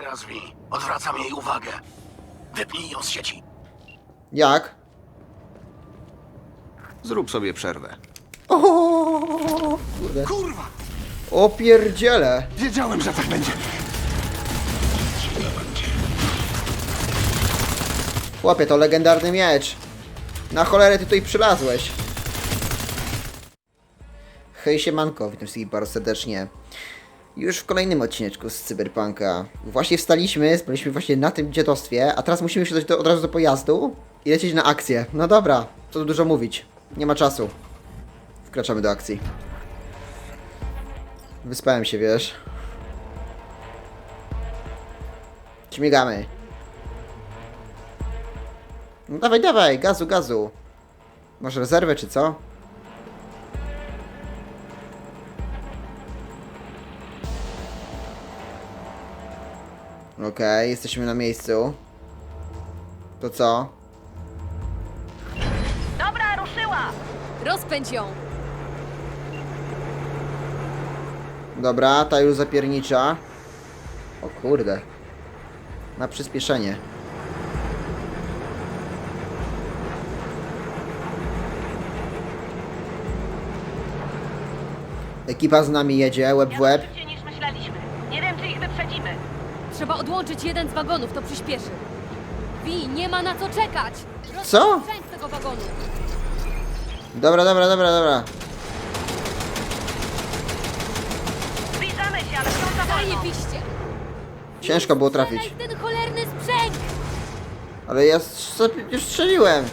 Teraz wi. Odwracam jej uwagę. Wypnij ją z sieci. Jak? Zrób sobie przerwę. O, kurde. Kurwa! O pierdziele. Wiedziałem, że tak będzie. Chłopie, to legendarny miecz. Na cholerę ty tutaj przylazłeś. Hej siemanko, witam wszystkich bardzo serdecznie. Już w kolejnym odcineczku z Cyberpunka. Właśnie wstaliśmy, byliśmy właśnie na tym dziadostwie, a teraz musimy wsiadać do, od razu do pojazdu i lecieć na akcję. No dobra, co tu dużo mówić. Nie ma czasu. Wkraczamy do akcji. Wyspałem się, wiesz. Śmigamy. No dawaj, dawaj, gazu, gazu. Masz rezerwę czy co? Okej, jesteśmy na miejscu. To co? Dobra, ruszyła! Rozpędź ją! Dobra, ta już zapiernicza. O kurde. Na przyspieszenie. Ekipa z nami jedzie, łeb w łeb. Szybciej niż myśleliśmy. Nie wiem, czy ich wyprzedzimy. Odłączyć jeden z wagonów, to przyspieszy. Wi, nie ma na co czekać! Co? tego wagonu! Dobra, dobra, dobra, dobra. Zbliżamy się, ale wciąż za wolno. Zajebiście! Ciężko było trafić. Strzelaj w ten cholerny sprzęg! Ale ja strz- już strzeliłem.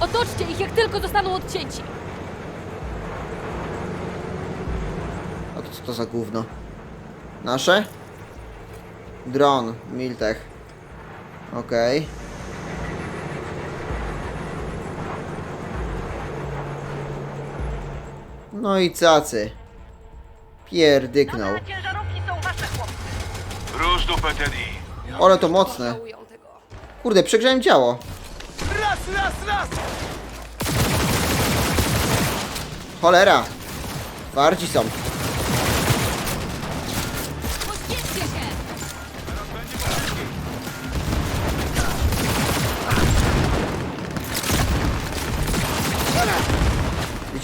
Otoczcie ich, jak tylko zostaną odcięci! A to za gówno? Nasze? Dron, Miltech. Okej. No i cacy. Pierdyknął. Dobra, ciężarówki są wasze, chłopcy. Rusz dupę, Teddy. Ale to mocne. Kurde, przegrzałem działo. Raz, raz, raz! Cholera. Twardzi są.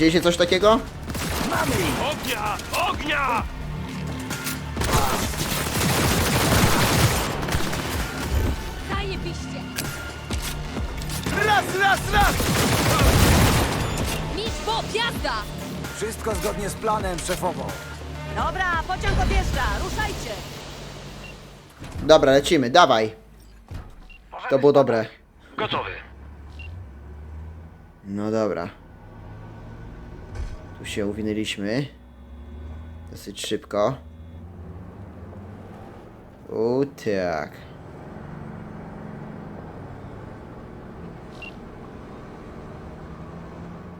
Widzieliście coś takiego? Ognia! Ognia! Zajebiście! Raz, raz, raz! Mistrz Bob, jazda! Wszystko zgodnie z planem, szefowo. Dobra, pociąg odjeżdża. Ruszajcie. Dobra, lecimy, dawaj. To było dobre. Gotowy. No dobra. Tu się uwinęliśmy. Dosyć szybko. U tak.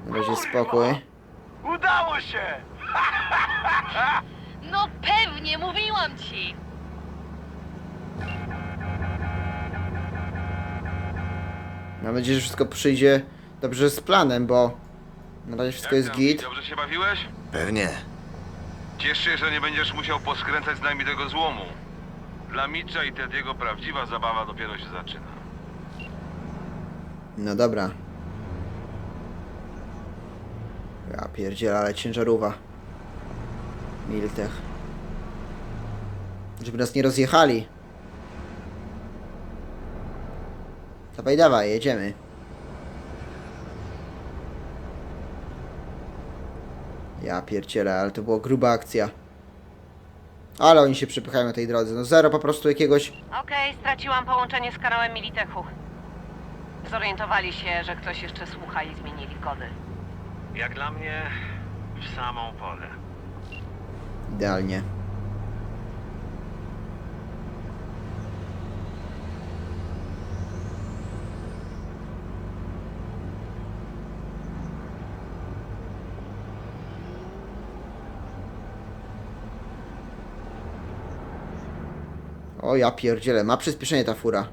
Na razie spokój. Udało się! No pewnie, mówiłam ci. Mam nadzieję, że wszystko przyjdzie dobrze z planem, bo na razie wszystko jest git. Dobrze się bawiłeś? Pewnie. Ciesz się, że nie będziesz musiał poskręcać z nami tego złomu. Dla Mitcha i Tediego prawdziwa zabawa dopiero się zaczyna. No dobra. Ja pierdzielę, ale ciężarówka. Miltech. Żeby nas nie rozjechali. Dawaj, dawaj, jedziemy. Ja pierdzielę, ale to była gruba akcja. Ale oni się przepychają na tej drodze. No zero po prostu jakiegoś... Okej, straciłam połączenie z kanałem Militechu. Zorientowali się, że ktoś jeszcze słucha i zmienili kody. Jak dla mnie, w samą porę. Idealnie. O ja pierdzielę, ma przyspieszenie ta fura.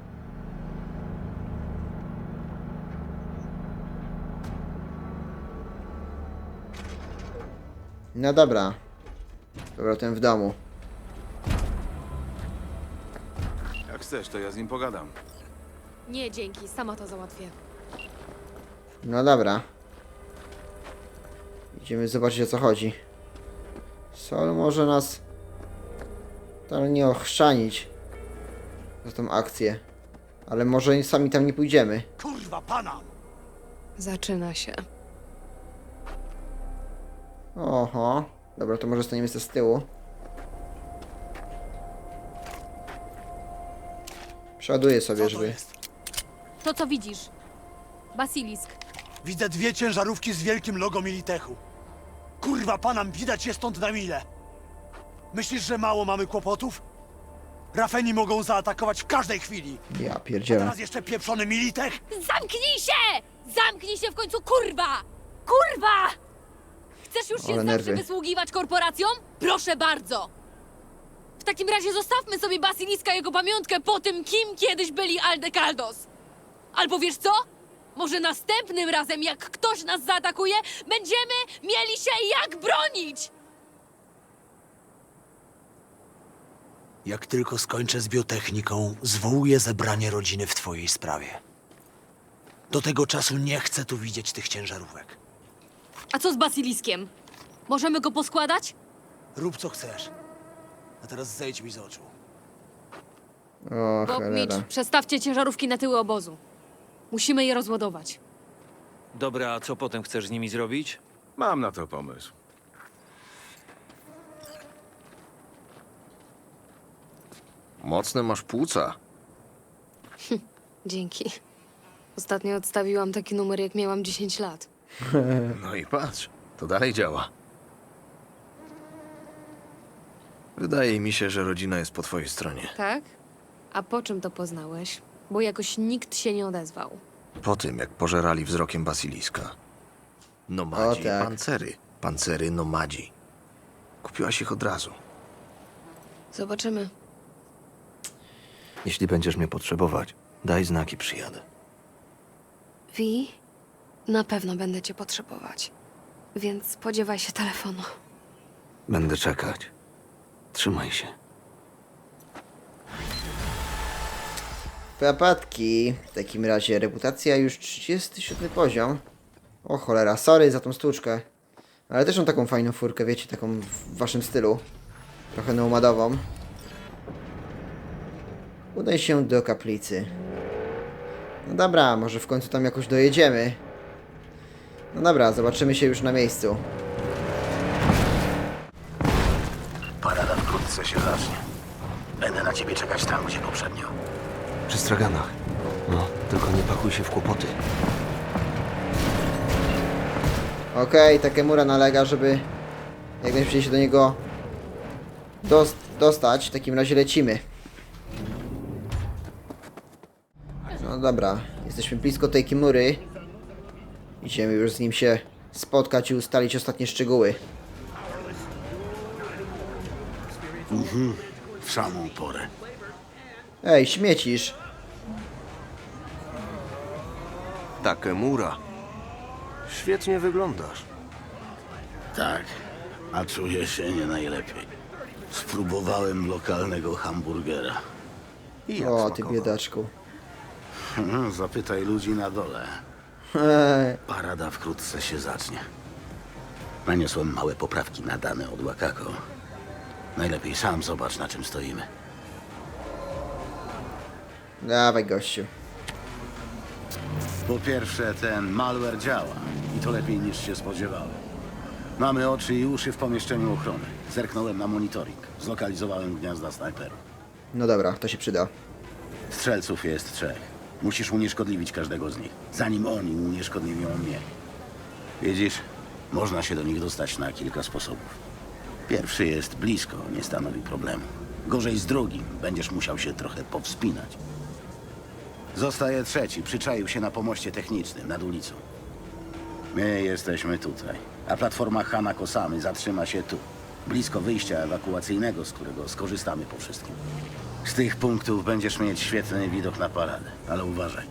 No dobra. Z powrotem w domu. Jak chcesz, to ja z nim pogadam. Nie, dzięki, sama to załatwię. No dobra. Idziemy zobaczyć o co chodzi. Sol może nas tam nie ochrzanić za tą akcję. Ale może sami tam nie pójdziemy. Kurwa, pana! Zaczyna się. Oho. Dobra, to może staniemy sobie z tyłu. Przeładuję sobie, Co to żeby... jest? To co widzisz? Basilisk. Widzę dwie ciężarówki z wielkim logo Militechu. Kurwa, panam, widać je stąd na mile. Myślisz, że mało mamy kłopotów? Rafeni mogą zaatakować w każdej chwili. Ja pierdzielę. teraz jeszcze pieprzony Militech? Zamknij się! Zamknij się w końcu, kurwa! Kurwa! Chcesz już się Ale zawsze nerwy. wysługiwać korporacjom? Proszę bardzo! W takim razie zostawmy sobie Basiliska jego pamiątkę po tym, kim kiedyś byli Aldekaldos. Albo wiesz co? Może następnym razem, jak ktoś nas zaatakuje, będziemy mieli się jak bronić! Jak tylko skończę z biotechniką, zwołuję zebranie rodziny w twojej sprawie. Do tego czasu nie chcę tu widzieć tych ciężarówek. A co z Basiliskiem? Możemy go poskładać? Rób co chcesz. A teraz zejdź mi z oczu. O, Bob, cholera. Mitch, przestawcie ciężarówki na tyły obozu. Musimy je rozładować. Dobra, a co potem chcesz z nimi zrobić? Mam na to pomysł. Mocne masz płuca. Dzięki. Ostatnio odstawiłam taki numer, jak miałam 10 lat. No i patrz, to dalej działa. Wydaje mi się, że rodzina jest po twojej stronie. Tak? A po czym to poznałeś? Bo jakoś nikt się nie odezwał. Po tym, jak pożerali wzrokiem basiliska. Nomadzi, O, tak. pancery. Pancery, nomadzi. Kupiłaś ich od razu. Zobaczymy. Jeśli będziesz mnie potrzebować, daj znaki, przyjadę. Wi, na pewno będę cię potrzebować. Więc spodziewaj się telefonu. Będę czekać. Trzymaj się. Papatki. W takim razie reputacja już 37 poziom. O cholera, sorry za tą stłuczkę. Ale też mam taką fajną furkę, wiecie, taką w waszym stylu. Trochę nomadową. Udaj się do kaplicy. No dobra, może w końcu tam jakoś dojedziemy. No dobra, zobaczymy się już na miejscu. Parada wkrótce się zacznie. Będę na ciebie czekać tam, gdzie poprzednio. Przy straganach. No, tylko nie pakuj się w kłopoty. Okej, Takemura nalega, żeby jak najszybciej się do niego dos- dostać. W takim razie lecimy. No dobra, jesteśmy blisko tej Kimury. Idziemy już z nim się spotkać i ustalić ostatnie szczegóły. W samą porę. Ej, śmiecisz. Takemura. Świetnie wyglądasz. Tak, a czuję się nie najlepiej. Spróbowałem lokalnego hamburgera. I jak O, ty smakował? biedaczku. Hmm, Zapytaj ludzi na dole. Parada wkrótce się zacznie. Naniosłem małe poprawki na dane od Wakako. Najlepiej sam zobacz, na czym stoimy. dawaj gościu. Po pierwsze, ten malware działa. I to lepiej niż się spodziewałem. Mamy oczy i uszy w pomieszczeniu ochrony. Zerknąłem na monitoring. Zlokalizowałem gniazda snajperów. No dobra, to się przyda. Strzelców jest trzech. Musisz unieszkodliwić każdego z nich, zanim oni unieszkodliwią mnie. Widzisz, można się do nich dostać na kilka sposobów. Pierwszy jest blisko, nie stanowi problemu. Gorzej z drugim, będziesz musiał się trochę powspinać. Zostaje trzeci, przyczaił się na pomoście technicznym nad ulicą. My jesteśmy tutaj, a platforma Hanako-Samy zatrzyma się tu, blisko wyjścia ewakuacyjnego, z którego skorzystamy po wszystkim. Z tych punktów będziesz mieć świetny widok na paradę, ale uważaj,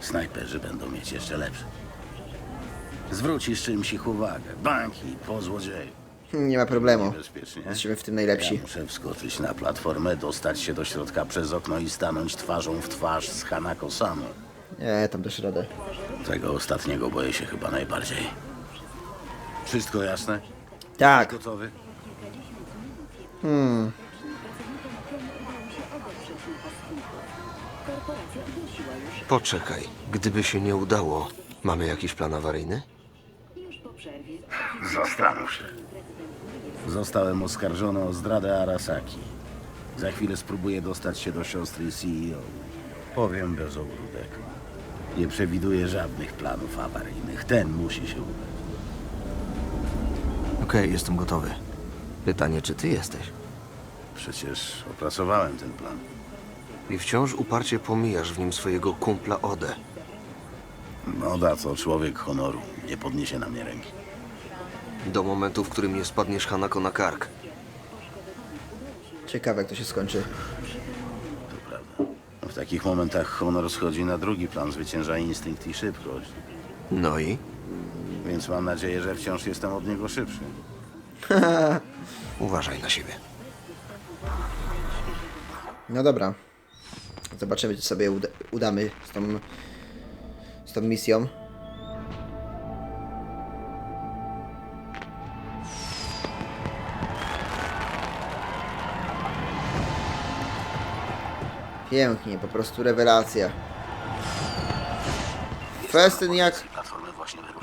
snajperzy będą mieć jeszcze lepszy. Zwrócisz czymś ich uwagę, banki po złodzieju. Nie ma problemu. Niebezpiecznie. Jesteśmy w tym najlepsi. Ja muszę wskoczyć na platformę, dostać się do środka przez okno i stanąć twarzą w twarz z Hanako Samo. Nie, tam dasz radę. Tego ostatniego boję się chyba najbardziej. Wszystko jasne? Tak. Gotowy? Poczekaj, gdyby się nie udało, mamy jakiś plan awaryjny? Zastanów się. Zostałem oskarżony o zdradę Arasaki. Za chwilę spróbuję dostać się do siostry CEO. Powiem bez ogródek. Nie przewiduję żadnych planów awaryjnych. Ten musi się udać. Okej, jestem gotowy. Pytanie, czy ty jesteś? Przecież opracowałem ten plan. I wciąż uparcie pomijasz w nim swojego kumpla Odę. Oda to człowiek honoru. Nie podniesie na mnie ręki. Do momentu, w którym nie spadniesz Hanako na kark. Ciekawe jak to się skończy. To prawda. W takich momentach honor schodzi na drugi plan. Zwycięża instynkt i szybkość. No i? Więc mam nadzieję, że wciąż jestem od niego szybszy. Uważaj na siebie. No dobra. Zobaczymy, czy sobie uda udamy z tą, z tą misją. Pięknie, po prostu rewelacja. Festyn jak,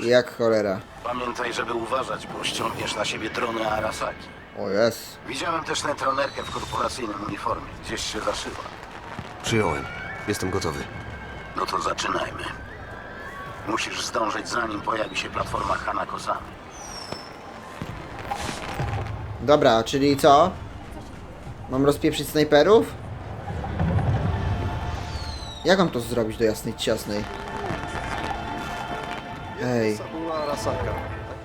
jak cholera. Pamiętaj, żeby uważać, bo ściągniesz na siebie drony Arasaki. O jest. Widziałem też tę trenerkę w korporacyjnym uniformie. Gdzieś się zaszyła. Przyjąłem. Jestem gotowy. No to zaczynajmy. Musisz zdążyć, zanim pojawi się platforma Hanako-sama. Dobra, czyli co? Mam rozpieprzyć snajperów? Jak mam to zrobić do jasnej ciasnej? Ej.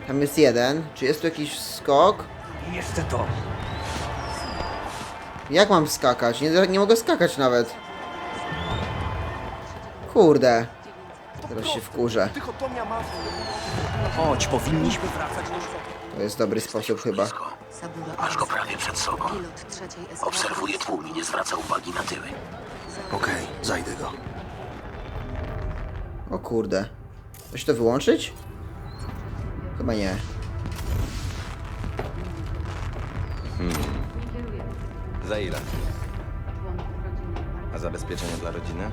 Tam jest jeden. Czy jest tu jakiś skok? Jeszcze to. Jak mam skakać? Nie, nie mogę skakać nawet. Kurde. Teraz się wkurzę. Chodź, powinniśmy wracać do To jest dobry sposób chyba. Masz go prawie przed sobą. Pilot trzeciej SRS. Obserwuję tłum i nie zwraca uwagi na tyły. Okej, zajdę go. O kurde. Da się to wyłączyć? Chyba nie. Za ile? A zabezpieczenie dla rodziny?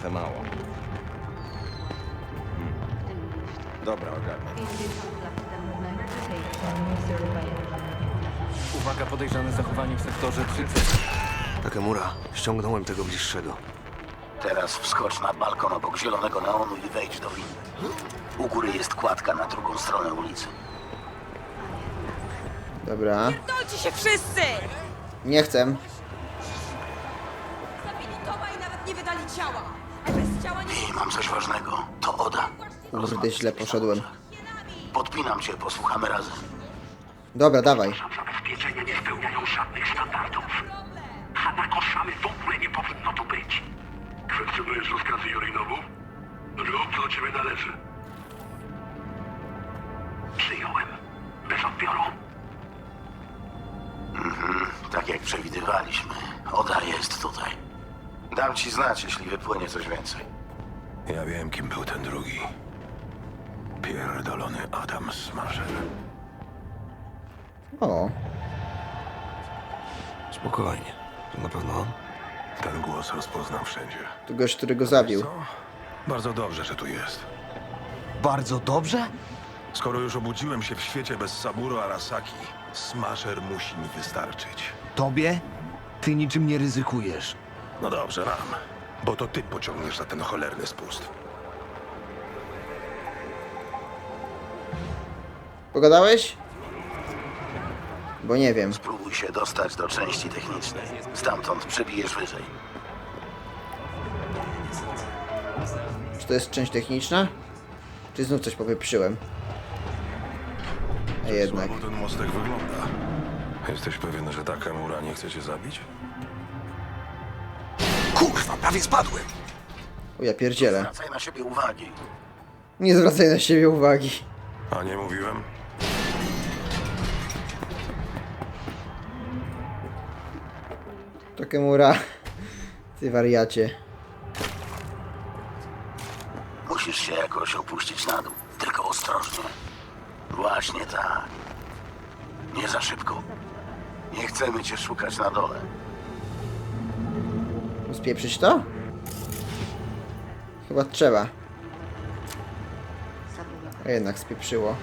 Trochę mało. Hmm. Dobra, ogarnę. Uwaga, podejrzane zachowanie w sektorze 30. Takemura, ściągnąłem tego bliższego. Teraz wskocz na balkon obok zielonego neonu i wejdź do windy. U góry jest kładka na drugą stronę ulicy. Dobra. Dolcie się wszyscy! Nie chcę. Zabili Toma i nawet nie wydali ciała. Mam coś ważnego. To Oda. Kurde, źle poszedłem. Podpinam cię, posłuchamy razem. Dobra, dawaj. Zabezpieczenia nie spełniają żadnych standardów. Hanako-samy w ogóle nie powinno tu być. Kwestionujesz rozkazy Jorinobu? Rób, co do ciebie należy. Przyjąłem. Bez odbioru. Tak jak przewidywaliśmy. Oda jest tutaj. Dam ci znać, jeśli wypłynie coś więcej. Ja wiem, kim był ten drugi. Pierdolony Adam Smasher. O, Spokojnie. To na pewno on? Ten głos rozpoznam wszędzie. to gość, który go zabił. Co? Bardzo dobrze, że tu jest. Bardzo dobrze? Skoro już obudziłem się w świecie bez Saburo Arasaki, Smasher musi mi wystarczyć. Tobie? Ty niczym nie ryzykujesz. No dobrze, Ram. Bo to ty pociągniesz za ten cholerny spust. Pogadałeś? Bo nie wiem. Spróbuj się dostać do części technicznej. Stamtąd przebijesz wyżej. Czy to jest część techniczna? Czy znów coś popieprzyłem? A jednak. Słabo ten mostek wygląda. Jesteś pewien, że Takamura nie chce cię zabić? Kurwa, prawie spadłem! O ja pierdzielę. Zwracaj na siebie uwagi. Nie zwracaj na siebie uwagi. A nie mówiłem? Takemura. Ty wariacie. Musisz się jakoś opuścić na dół. Tylko ostrożnie. Właśnie tak. Nie za szybko. Nie chcemy cię szukać na dole. Spieprzyć to? Chyba trzeba. A jednak spieprzyło.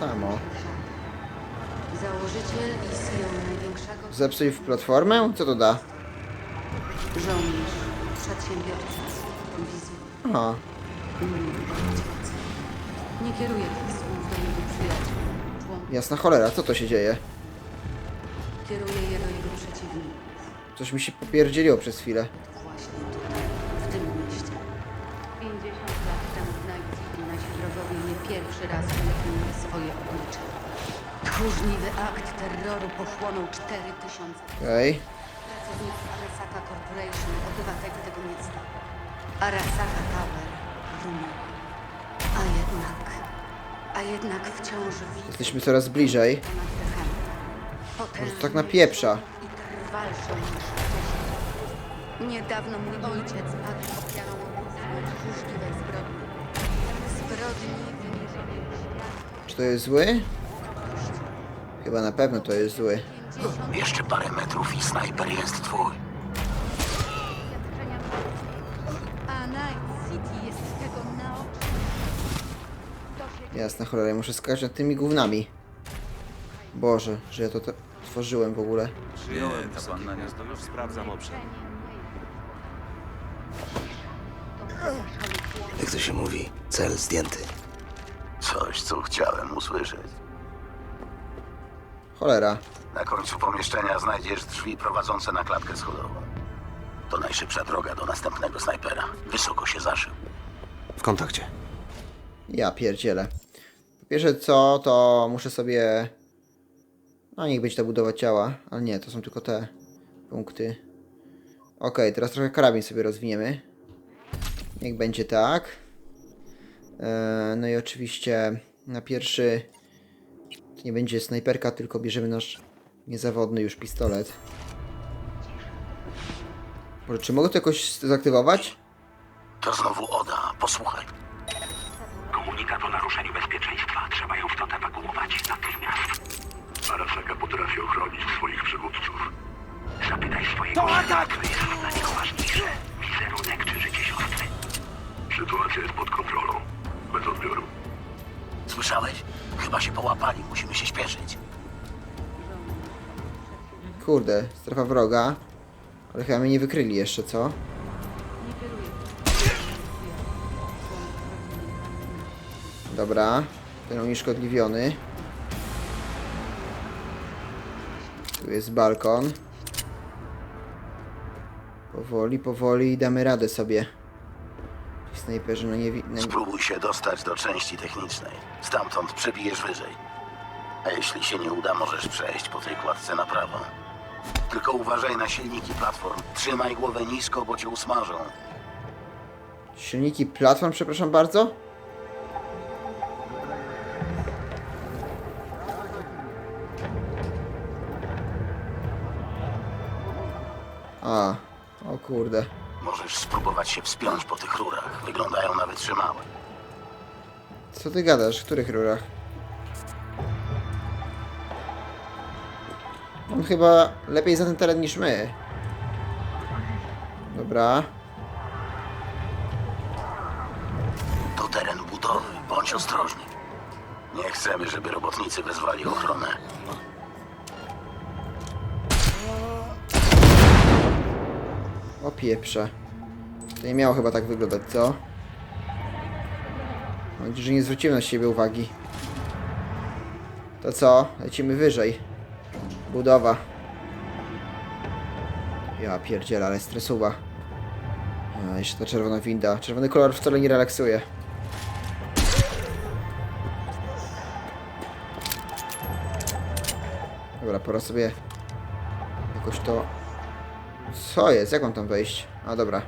Samo. Założyciel i CEO największego Zepsuj w platformę? Co to da? żołnierz, przedsiębiorca, wizjon. Aha. Nie kieruje tych słów do jego przyjaciół. Jasna cholera, co to się dzieje? Kieruje je do jego. Coś mi się popierdzieliło przez chwilę. Właśnie tutaj, w tym mieście. 50 lat temu City nasi wrogowie nie pierwszy raz uniknęli swoje oblicze. Tchórzliwy akt terroru pochłonął 4000 Okej. pracowników Arasaka Corporation, obywateli tego miasta. Arasaka Tower runęła. A jednak, a jednak wciąż widzi Jesteśmy coraz bliżej. ponad. Może to tak napieprza. I trwalszą niż wcześniej. Niedawno mój ojciec padł ofiarą tchórzliwej zbrodni. Zbrodni wymierzonej w świat. Czy to jest zły? Chyba na pewno to jest zły. Jeszcze parę metrów i snajper jest twój. A Night City jest tego naocznie. Jasna cholera, ja muszę skakać nad tymi gównami. Boże, że ja to te- tworzyłem w ogóle. Przyjąłem wysokie gniazdo, już sprawdzam obszar. Jak to się mówi? Cel zdjęty. Coś, co chciałem usłyszeć. Cholera. Na końcu pomieszczenia znajdziesz drzwi prowadzące na klatkę schodową. To najszybsza droga do następnego snajpera. Wysoko się zaszył. W kontakcie. Ja pierdzielę. Po pierwsze co, to muszę sobie... No niech będzie ta budowa ciała, ale nie, to są tylko te punkty. Okej, teraz trochę karabin sobie rozwiniemy. Niech będzie tak. Eee, no i oczywiście na pierwszy to nie będzie snajperka, tylko bierzemy nasz niezawodny już pistolet. Może czy mogę to jakoś zaktywować? To znowu Oda. Posłuchaj. Komunikat o naruszeniu bezpieczeństwa. Trzeba ją stąd ewakuować natychmiast. Arasaka potrafi ochronić swoich przywódców. Zapytaj swojego syna, co jest dla niego ważniejsze. Wizerunek czy życie siostry. Sytuacja jest pod kontrolą. Bez odbioru. Słyszałeś? Chyba się połapali. Musimy się śpieszyć. Kurde, strefa wroga. Ale chyba mnie nie wykryli jeszcze, co? Dobra, ten unieszkodliwiony. Tu jest balkon. Powoli, powoli damy radę sobie. Ci snajperzy no nie, wi- no, Spróbuj się dostać do części technicznej. Stamtąd przebijesz wyżej. A jeśli się nie uda, możesz przejść po tej kładce na prawo. Tylko uważaj na silniki platform. Trzymaj głowę nisko, bo cię usmażą. Silniki platform, przepraszam bardzo? A, o kurde. Możesz spróbować się wspiąć po tych rurach. Wyglądają na wytrzymałe. Co ty gadasz? W których rurach? On chyba lepiej za ten teren niż my. Dobra. To teren budowy. Bądź ostrożny. Nie chcemy, żeby robotnicy wezwali ochronę. Pieprze. To nie miało chyba tak wyglądać, co? Mam nadzieję, że nie zwrócimy na siebie uwagi. To co? Lecimy wyżej. Budowa. Ja pierdzielę, ale stresuwa. A, jeszcze ta czerwona winda. Czerwony kolor wcale nie relaksuje. Dobra, pora sobie jakoś to... Co jest? Jak mam tam wejść? A dobra.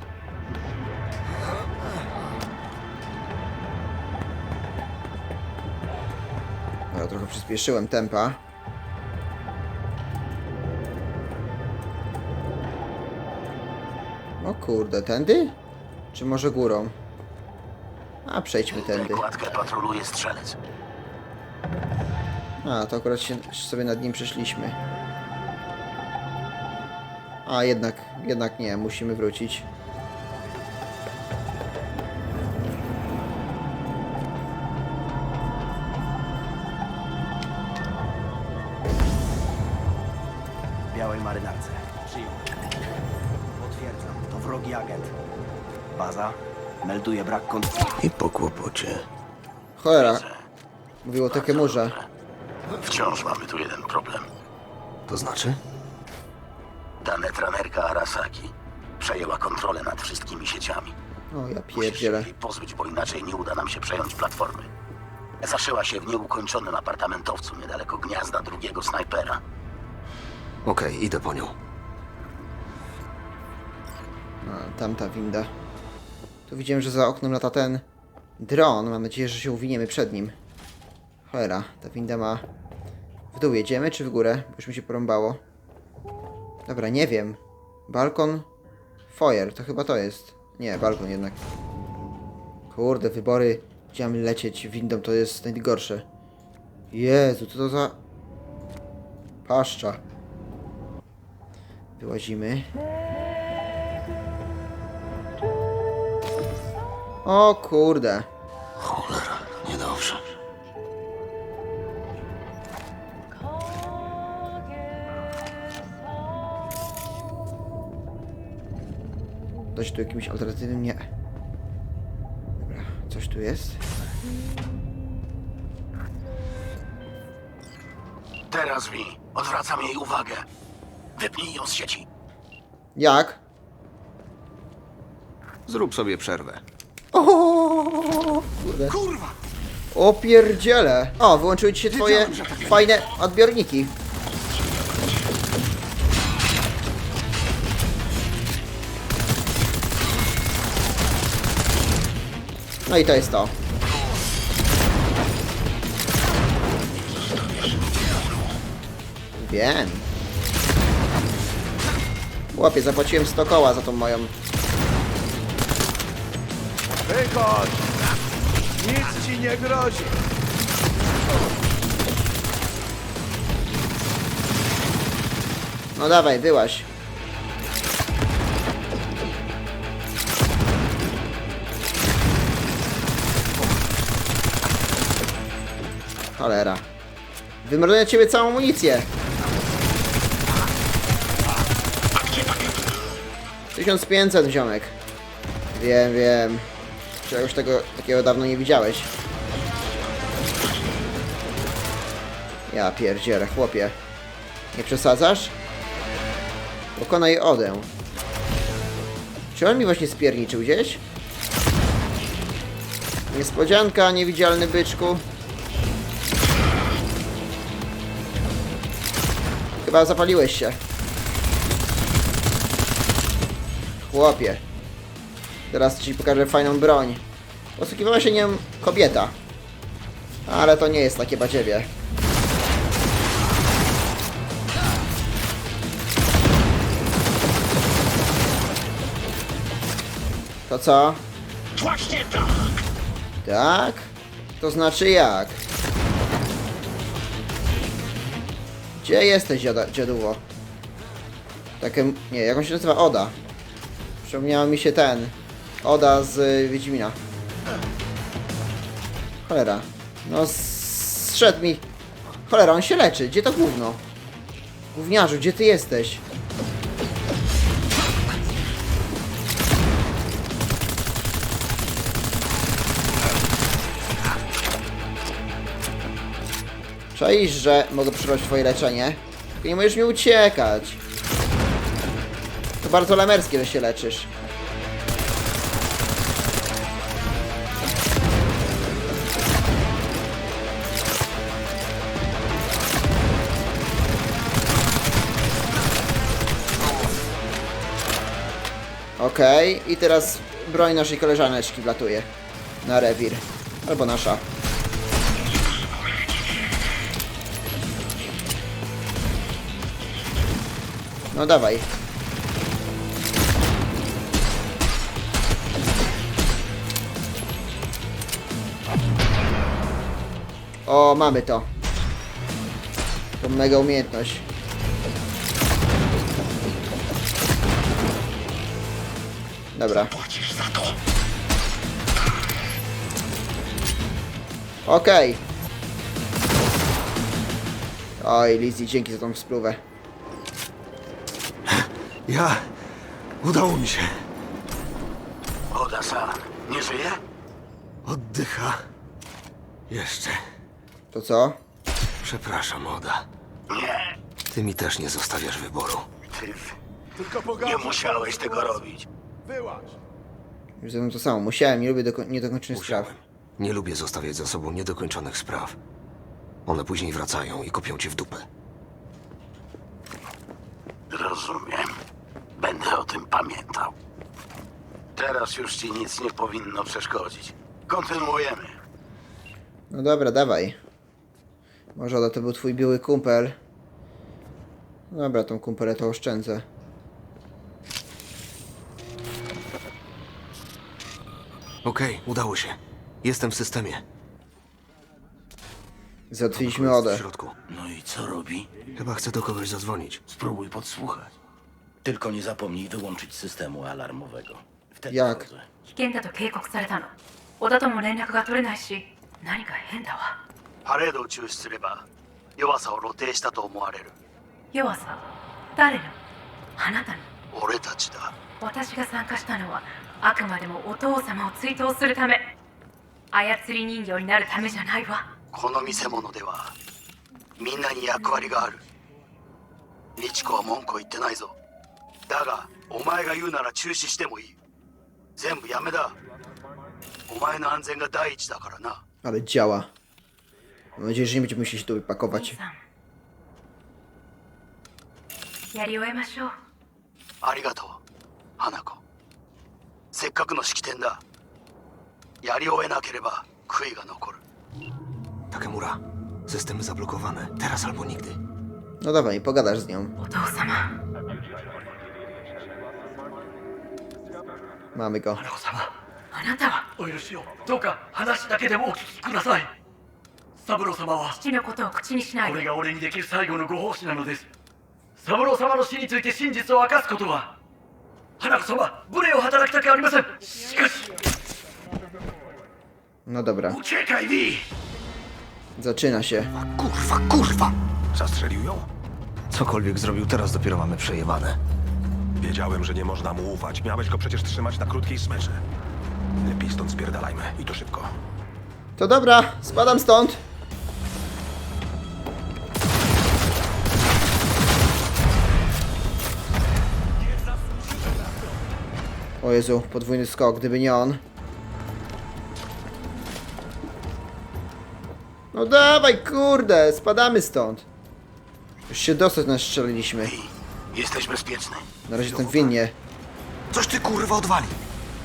Ale trochę przyspieszyłem tempa. O kurde, tędy? Czy może górą? A, przejdźmy tędy. Kładkę patroluje strzelec. A, to akurat się sobie nad nim przeszliśmy. A, jednak, jednak nie, musimy wrócić. W białej marynarce. Przyjął. Potwierdzam, to wrogi agent. Baza melduje brak kontroli. I po kłopocie. Cholera. Mówił o Tekemurze. Wciąż mamy tu jeden problem. To znaczy? Ta netranerka Arasaki przejęła kontrolę nad wszystkimi sieciami. O, ja Musisz się pierdzielę. jej pozbyć, bo inaczej nie uda nam się przejąć platformy. Zaszyła się w nieukończonym apartamentowcu niedaleko gniazda drugiego snajpera. Okej, idę po nią. A, tamta winda. Tu widziałem, że za oknem lata ten dron. Mam nadzieję, że się uwiniemy przed nim. Cholera, ta winda ma... W dół jedziemy, czy w górę? Bo już mi się porąbało. Dobra, nie wiem. Balkon... Foyer, to chyba to jest. Nie, balkon jednak. Kurde, wybory. Mamy lecieć windą, to jest najgorsze. Jezu, co to za... Paszcza. Wyłazimy. O kurde. Coś tu jakimś alternatywnym? Nie. Dobra, coś tu jest? Teraz wi, odwracam jej uwagę. Wypnij ją z sieci. Jak? Zrób sobie przerwę. O, kurde. Kurwa! O pierdziele. O, wyłączyły ci się twoje Wiedziałem, że tak fajne odbiorniki. No i to jest to. Wiem. Łapie, zapłaciłem 100 koła za tą moją Wychodź! Nic ci nie grozi. No dawaj, byłaś. Cholera. Wymroduję na ciebie całą amunicję. 1500 ziomek. Wiem, wiem. Czegoś tego takiego dawno nie widziałeś. Ja pierdzielę, chłopie. Nie przesadzasz? Pokonaj Odę. Czy on mi właśnie spierniczył gdzieś? Niespodzianka, niewidzialny byczku. Chyba zapaliłeś się. Chłopie. Teraz ci pokażę fajną broń. Posługiwała się nią kobieta. Ale to nie jest takie badziewie. To co? Właśnie tak! Tak? To znaczy jak? Gdzie jesteś, dziada, dziaduło? Takie... Nie, jak on się nazywa? Oda. Przypomniała mi się ten. Oda z y, Wiedźmina. Cholera. No, zszedł mi. Cholera, on się leczy. Gdzie to gówno? Gówniarzu, gdzie ty jesteś? Czaisz, że mogę przerwać twoje leczenie? Tylko nie możesz mi uciekać. To bardzo lemerskie, że się leczysz. Okej, i teraz broń naszej koleżaneczki wlatuje na rewir. Albo nasza. No dawaj. O, mamy to. To mega umiejętność. Dobra. Okej. Oj, Lizzie, dzięki za tą spluwę. Ja... Udało mi się. Oda-san, nie żyje? Oddycha. Jeszcze. To co? Przepraszam, Oda. Nie, Ty mi też nie zostawiasz wyboru. ty Tylko nie musiałeś tego robić. Wyłaź. Już ze mną to samo. Musiałem, nie lubię doko- niedokończonych spraw. Nie lubię zostawiać za sobą niedokończonych spraw. One później wracają i kopią cię w dupę. Rozumiem. Będę o tym pamiętał. Teraz już ci nic nie powinno przeszkodzić. Kontynuujemy. No dobra, dawaj. Może Oda to był twój biły kumpel. Dobra, tą kumpelę to oszczędzę. Okej, udało się. Jestem w systemie. Załatwiliśmy Jest Odę. W środku. No i co robi? Chyba chcę do kogoś zadzwonić. Spróbuj podsłuchać. Tylko nie zapomnij wyłączyć systemu alarmowego. Wtedy Jak? wchodzę. 危険だと警告されたの小田とも連絡が取れないし何か変だわパレードを中止すれば弱さを露呈したと思われる弱さ誰のあなたの俺たちだ私が参加したのはあくまでもお父様を追悼するため操り人形になるためじゃないわこの見せ物ではみんなに役割がある美智子は文句を言ってないぞだがお前が言うなら中止してもいい。全部やめだ。お前の安全が第一だからな。あれじゃわ同じ人物無視しておいパコパチやり終えましょうありがとう花子せっかくの式典だやり終えなければ悔いが残る竹村システムザブロコファーメテラサルモニクでお父様 Mamy go. あなたはお許しをどうか話だけでもお聞きください三郎様は父のことを口にしないでこれが俺にできる最後のご奉仕なのです三郎様の死について真実を明かすことは花子様無礼を働きたくありませんしかし No dobra, uciekaj Vi zaczyna się. Kurwa, kurwa! Zastrzelił ją? Cokolwiek zrobił, teraz dopiero mamy przejebane. Wiedziałem, że nie można mu ufać. Miałeś go przecież trzymać na krótkiej smerze. Lepiej stąd spierdalajmy i to szybko. To dobra, spadam stąd. O Jezu, podwójny skok, gdyby nie on. No dawaj, kurde, spadamy stąd. Już się dostać nas strzeliliśmy. Jesteś bezpieczny. Na razie jestem winnie. Coś ty kurwa odwali!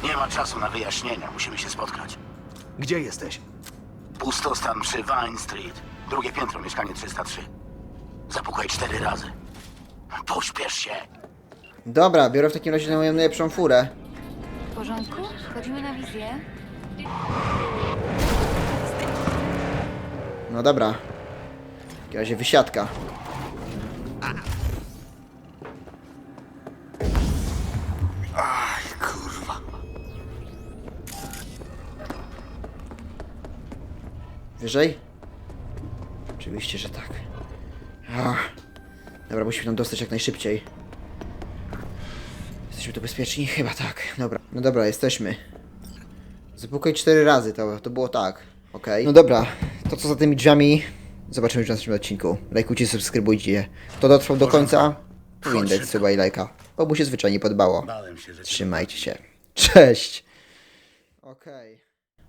Nie ma czasu na wyjaśnienia. Musimy się spotkać. Gdzie jesteś? Pustostan przy Vine Street. Drugie piętro, mieszkanie 303. Zapukaj cztery razy. Pośpiesz się. Dobra, biorę w takim razie na moją najlepszą furę. W porządku? Wchodzimy na wizję. No dobra. W takim razie wysiadka. Wyżej? Oczywiście, że tak. Ach. Dobra, musimy tam dostać jak najszybciej. Jesteśmy tu bezpieczni? Chyba tak. Dobra. No dobra, jesteśmy. Zapukaj cztery razy, to, to było tak. Okej. No dobra, to co za tymi drzwiami zobaczymy już w następnym odcinku. Lajkujcie, subskrybujcie. Kto dotrwał do końca, powinien dać suba i lajka. Bo mu się zwyczajnie podobało. Trzymajcie się. Cześć! Okej.